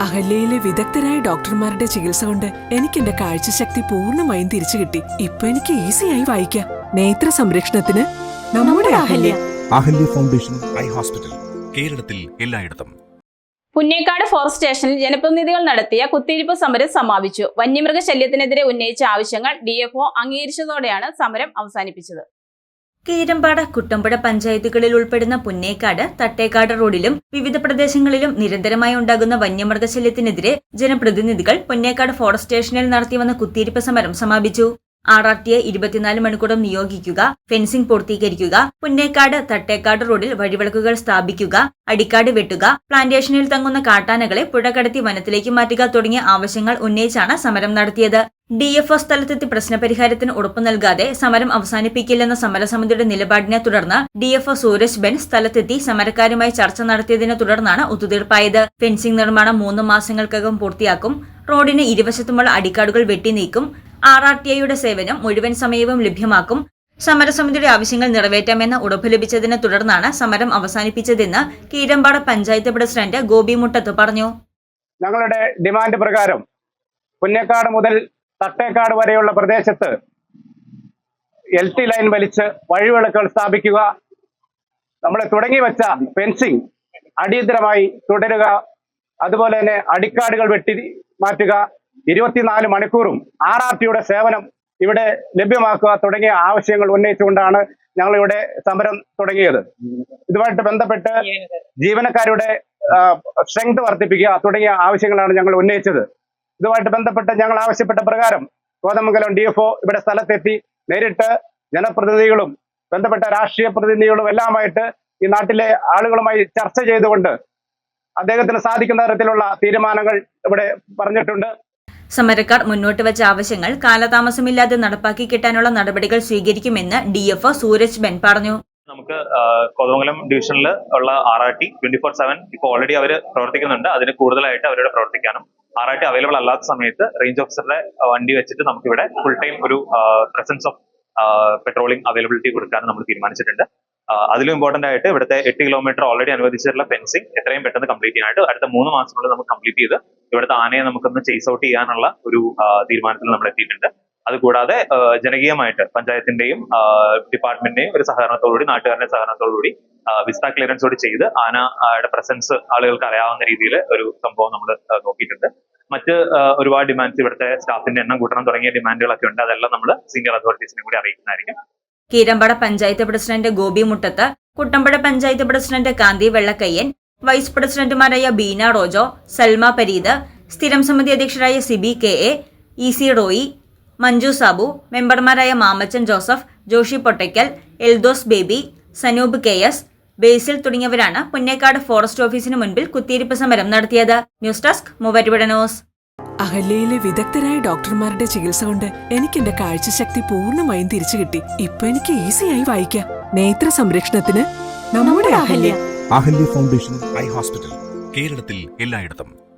അഹല്യയിലെ വിദഗ്ധരായ ഡോക്ടർമാരുടെ ചികിത്സ കൊണ്ട് എനിക്ക് എന്റെ കാഴ്ചശക്തി പൂർണമായും തിരിച്ചു കിട്ടി. ഇപ്പൊ എനിക്ക് ഈസിയായി വായിക്കാം. നേത്ര സംരക്ഷണത്തിന് നമ്മുടെ Ahalya. Ahalya. Foundation eye hospital കേരളത്തിൽ എല്ലായിടത്തും. പുന്നേക്കാട് ഫോറസ്റ്റ് സ്റ്റേഷനിൽ ജനപ്രതിനിധികൾ നടത്തിയ കുത്തിയിരിപ്പ് സമരം സമാപിച്ചു. വന്യമൃഗശല്യത്തിനെതിരെ ഉന്നയിച്ച ആവശ്യങ്ങൾ ഡിഎഫ്ഒ അംഗീകരിച്ചതോടെയാണ് സമരം അവസാനിപ്പിച്ചത്. കീരമ്പാട കുട്ടമ്പുഴ പഞ്ചായത്തുകളിൽ ഉൾപ്പെടുന്ന പുന്നേക്കാട് തട്ടേക്കാട് റോഡിലും വിവിധ പ്രദേശങ്ങളിലും നിരന്തരമായി ഉണ്ടാകുന്ന വന്യമൃഗശല്യത്തിനെതിരെ ജനപ്രതിനിധികൾ പുന്നേക്കാട് ഫോറസ്റ്റ് സ്റ്റേഷനിൽ നടത്തിവന്ന കുത്തിയിരിപ്പ് സമരം സമാപിച്ചു. ആർ ആർ ടിയെ ഇരുപത്തിനാല് മണിക്കൂറും നിയോഗിക്കുക ഫെൻസിംഗ് പൂർത്തീകരിക്കുക പുന്നേക്കാട് തട്ടേക്കാട് റോഡിൽ വഴിവിളക്കുകൾ സ്ഥാപിക്കുക അടിക്കാട് വെട്ടുക പ്ലാന്റേഷനിൽ തങ്ങുന്ന കാട്ടാനകളെ പുഴ കടത്തി വനത്തിലേക്ക് മാറ്റുക തുടങ്ങിയ ആവശ്യങ്ങൾ ഉന്നയിച്ചാണ് സമരം നടത്തിയത്. ഡി എഫ് ഒ സ്ഥലത്തെത്തി പ്രശ്നപരിഹാരത്തിന് ഉറപ്പു നൽകാതെ സമരം അവസാനിപ്പിക്കില്ലെന്ന സമരസമിതിയുടെ നിലപാടിനെ തുടർന്ന് D F O Sooraj Ben സ്ഥലത്തെത്തി സമരക്കാരുമായി ചർച്ച നടത്തിയതിനെ തുടർന്നാണ് ഒത്തുതീർപ്പായത്. ഫെൻസിംഗ് നിർമ്മാണം മൂന്ന് മാസങ്ങൾക്കകം പൂർത്തിയാക്കും. റോഡിന് ഇരുവശത്തുമുള്ള അടിക്കാടുകൾ വെട്ടി നീക്കും. ആർ ആർ ടി ഐയുടെ സേവനം മുഴുവൻ സമയവും ലഭ്യമാക്കും. സമരസമിതിയുടെ ആവശ്യങ്ങൾ നിറവേറ്റാമെന്ന ഉറപ്പ് ലഭിച്ചതിനെ തുടർന്നാണ് സമരം അവസാനിപ്പിച്ചതെന്ന് കീരമ്പാട പഞ്ചായത്ത് പ്രസിഡന്റ് ഗോപി മുട്ടത്ത് പറഞ്ഞു. ഞങ്ങളുടെ ഡിമാൻഡ് പ്രകാരം പുന്നേക്കാട് മുതൽ തട്ടേക്കാട് വരെയുള്ള പ്രദേശത്ത് എൽ ടി ലൈൻ വലിച്ച് വഴിവിളക്കുകൾ സ്ഥാപിക്കുക. നമ്മൾ തുടങ്ങി വെച്ച ഫെൻസിങ് അടിയന്തരമായി തുടരുക. അതുപോലെ തന്നെ അടിക്കാടുകൾ വെട്ടി മാറ്റുക. ഇരുപത്തിനാല് മണിക്കൂറും ആർ ആർ ടിയുടെ സേവനം ഇവിടെ ലഭ്യമാക്കുക തുടങ്ങിയ ആവശ്യങ്ങൾ ഉന്നയിച്ചുകൊണ്ടാണ് ഞങ്ങൾ ഇവിടെ സമരം തുടങ്ങിയത്. ഇതുമായിട്ട് ബന്ധപ്പെട്ട് ജീവനക്കാരുടെ സ്ട്രെങ്ത് വർദ്ധിപ്പിക്കുക തുടങ്ങിയ ആവശ്യങ്ങളാണ് ഞങ്ങൾ ഉന്നയിച്ചത്. ഇതുമായിട്ട് ബന്ധപ്പെട്ട് ഞങ്ങൾ ആവശ്യപ്പെട്ട പ്രകാരം കോതമംഗലം ഡി എഫ് ഇവിടെ സ്ഥലത്തെത്തി നേരിട്ട് ജനപ്രതിനിധികളും ബന്ധപ്പെട്ട രാഷ്ട്രീയ പ്രതിനിധികളും എല്ലാമായിട്ട് ഈ നാട്ടിലെ ആളുകളുമായി ചർച്ച ചെയ്തുകൊണ്ട് അദ്ദേഹത്തിന് സാധിക്കുന്ന തരത്തിലുള്ള തീരുമാനങ്ങൾ ഇവിടെ പറഞ്ഞിട്ടുണ്ട്. സമരക്കാർ മുന്നോട്ട് വെച്ച ആവശ്യങ്ങൾ കാലതാമസമില്ലാതെ നടപ്പാക്കി കിട്ടാനുള്ള നടപടികൾ സ്വീകരിക്കുമെന്ന് ഡി എഫ് സൂരജ് ബെൻ പറഞ്ഞു. നമുക്ക് കോതമംഗലം ഡിവിഷനിൽ ഉള്ള R R T twenty four seven ഇപ്പോൾ ഓൾറെഡി അവർ പ്രവർത്തിക്കുന്നുണ്ട്. അതിന് കൂടുതലായിട്ട് അവരുടെ പ്രവർത്തിക്കാനും ആർ അവൈലബിൾ അല്ലാത്ത സമയത്ത് റേഞ്ച് ഓഫീസറുടെ വണ്ടി വെച്ചിട്ട് നമുക്ക് ഇവിടെ ഫുൾ ടൈം ഒരു പ്രസൻസ് ഓഫ് പെട്രോളിംഗ് അവൈലബിലിറ്റി കൊടുക്കാൻ നമ്മൾ തീരുമാനിച്ചിട്ടുണ്ട്. അതിലും ഇമ്പോർട്ടന്റ് ആയിട്ട് ഇവിടുത്തെ എട്ട് കിലോമീറ്റർ ഓൾറെഡി അനുവദിച്ചിട്ടുള്ള ഫെൻസിങ് എത്രയും പെട്ടെന്ന് കംപ്ലീറ്റ് ചെയ്യാനായിട്ട് അടുത്ത മൂന്ന് മാസത്തിനുള്ളിൽ നമുക്ക് കംപ്ലീറ്റ് ചെയ്ത് ഇവിടുത്തെ ആനയെ നമുക്കൊന്ന് ചേസ് ഔട്ട് ചെയ്യാനുള്ള ഒരു തീരുമാനത്തിൽ നമ്മൾ എത്തിയിട്ടുണ്ട്. അതുകൂടാതെ ജനകീയമായിട്ട് പഞ്ചായത്തിന്റെയും ഡിപ്പാർട്ട്മെന്റിന്റെയും ഒരു സഹകരണത്തോടുകൂടി നാട്ടുകാരുടെ സഹകരണത്തോടുകൂടി വിസ്ത ക്ലിയറൻസോട് ചെയ്ത് ആനയുടെ പ്രസൻസ് ആളുകൾക്ക് അറിയാവുന്ന രീതിയിൽ ഒരു സംഭവം നമ്മൾ നോക്കിയിട്ടുണ്ട്. മറ്റ് ഒരുപാട് ഡിമാൻഡ്സ് ഇവിടുത്തെ സ്റ്റാഫിന്റെ എണ്ണം കൂട്ടണം തുടങ്ങിയ ഡിമാൻഡുകളൊക്കെ ഉണ്ട്. അതെല്ലാം നമ്മൾ സിംഗർ അതോറിറ്റീസിനെ കൂടി അറിയിക്കുന്നതായിരിക്കും. Keerampara panchayat president Gopi Muttath Kuttampuzha panchayat president Kanthi Vellakkayyan vice പ്രസിഡന്റുമാരായ ബീന റോജോ സൽമ പരീദ് സ്ഥിരം സമിതി അധ്യക്ഷരായ Siby K A E C Roy Manju Sabu മെമ്പർമാരായ മാമച്ചൻ ജോസഫ് ജോഷി പൊട്ടയ്ക്കൽ എൽദോസ് ബേബി സനൂപ് കെ എസ് ബേസിൽ തുടങ്ങിയവരാണ് പുന്നേക്കാട് ഫോറസ്റ്റ് ഓഫീസിന് മുൻപിൽ കുത്തിയിരിപ്പ് സമരം നടത്തിയത്. News desk news. അഹല്യയിലെ വിദഗ്ധരായ ഡോക്ടർമാരുടെ ചികിത്സ കൊണ്ട് എനിക്ക് എന്റെ കാഴ്ചശക്തി പൂർണമായും തിരിച്ചു കിട്ടി. ഇപ്പൊ എനിക്ക് ഈസിയായി വായിക്കാം. നേത്ര സംരക്ഷണത്തിന് നമ്മുടെ Ahalya. Ahalya foundation eye hospital കേരളത്തിൽ എല്ലായിടത്തും.